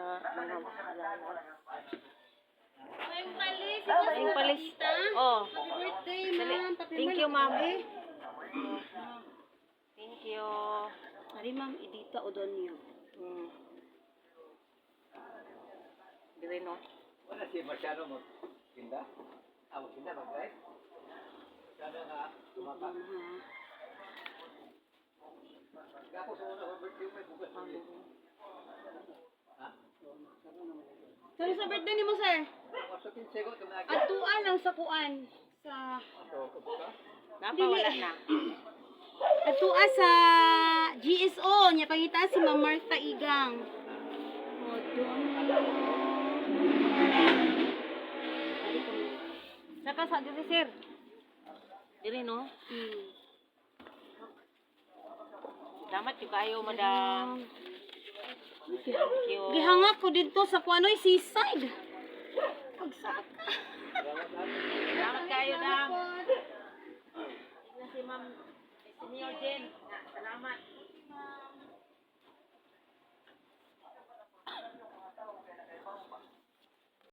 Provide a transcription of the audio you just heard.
sa mga alala. Ngayong palis. Ngayong palis. Oh. Happy birthday, ma'am. Thank you, ako, ma'am. Thank you. Ari, ma'am, idita o doon niyo. Hmm. Dire no. Wala siya masyado magtinda. Ah, magtinda, mag-drive. Masyado nga tumaka. Sorry sa birthday ni mo, sir. Atuan lang sa kuan. Sa... Ito, kabuka. Napa wala na. Atua sa GSO. Nya pangita si Ma'am Martha Igang. O, doon. Ari ko. Saka sa dire sir. Dire no. Hmm. Damat yung kayo, madam. Gihangak ko dito sa kuanoy seaside. Pagsaka. Salamat kayo, dam. Na si ma'am, senior Jen. Salamat.